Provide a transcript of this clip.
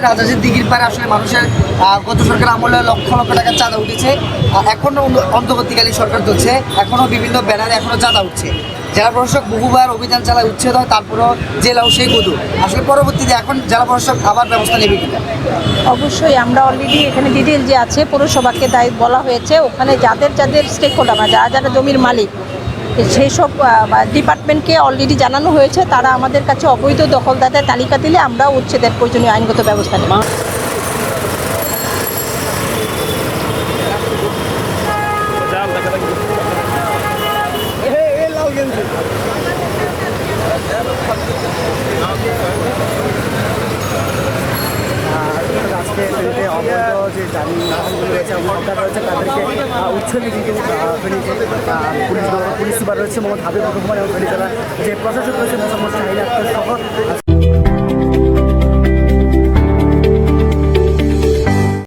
রাজাজির দিঘির পারে আসলে মানুষের গত সরকার আমলে লক্ষ লক্ষ টাকার চাঁদা উঠেছে। আহ, এখনও অন্ত- অন্তর্বর্তীকালীন সরকার চলছে এখনও বিভিন্ন ব্যানারে এখনও চাঁদা উঠছে। জেলা প্রশাসক বহুবার অভিযান চালায় উচ্ছেদ হয় তারপরও জেলাও সেই গদু। আসলে পরবর্তীতে এখন জেলা প্রশাসক আবার ব্যবস্থা নেবে কিনা? অবশ্যই আমরা অলরেডি এখানে ডিটেল যে আছে পৌরসভাকে দায় বলা হয়েছে। ওখানে যাদের যাদের স্টেক হোল্ডার যারা যারা জমির মালিক সেই সব ডিপার্টমেন্টকে অলরেডি জানানো হয়েছে, তারা আমাদের কাছে অবৈধ দখলদারদের তালিকা দিলে আমরা উচ্ছেদের প্রয়োজনীয় আইনগত ব্যবস্থা নেব। পুলিশ সুপার রয়েছে মোহাম্মদ হাবিবুর রহমান এবং জেলার যে প্রশাসক রয়েছে মোহাম্মদ শাহিন আক্তার সহ।